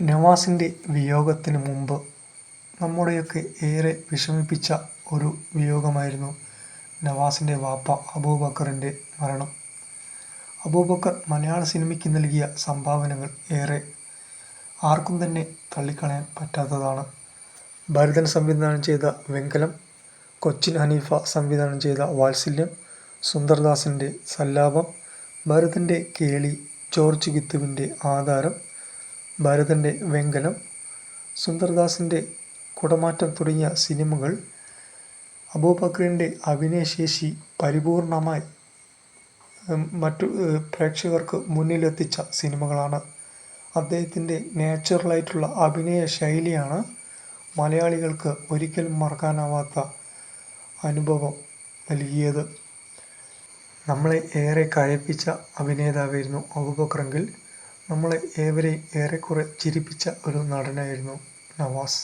നവാസിന്റെ വിയോഗത്തിന് മുമ്പ് നമ്മുടെയൊക്കെ ഏറെ വിഷമിപ്പിച്ച ഒരു വിയോഗമായിരുന്നു നവാസിന്റെ വാപ്പ അബൂബക്കറിന്റെ മരണം. അബൂബക്കർ മലയാള സിനിമയ്ക്ക് നൽകിയ സംഭാവനകൾ ഏറെ ആർക്കും തന്നെ തള്ളിക്കളയാൻ പറ്റാത്തതാണ്. ഭരതൻ സംവിധാനം ചെയ്ത വെങ്കലം കൊച്ചിൻ ഹനീഫ സംവിധാനം ചെയ്ത വാത്സല്യം സുന്ദർദാസിന്റെ സല്ലാപം ഭരതന്റെ കേളി ജോർജ് ഗിത്തുവിന്റെ ആധാരം ഭരതന്റെ വെങ്കലം സുന്ദർദാസിന്റെ കുടമാറ്റം തുടങ്ങിയ സിനിമകൾ അബൂബക്കറിന്റെ അഭിനയശേഷി പരിപൂർണമായി മറ്റു പ്രേക്ഷകർക്ക് മുന്നിലെത്തിച്ച സിനിമകളാണ്. അദ്ദേഹത്തിന്റെ നാച്ചുറലായിട്ടുള്ള അഭിനയ ശൈലിയാണ് മലയാളികൾക്ക് ഒരിക്കലും മറക്കാനാവാത്ത അനുഭവം നൽകിയത്. നമ്മളെ ഏറെ കരയിപ്പിച്ച അഭിനേതാവായിരുന്നു അബൂബക്കറെങ്കിൽ നമ്മളെ ഏവരെയും ഏറെക്കുറെ ചിരിപ്പിച്ച ഒരു നടനായിരുന്നു നവാസ്.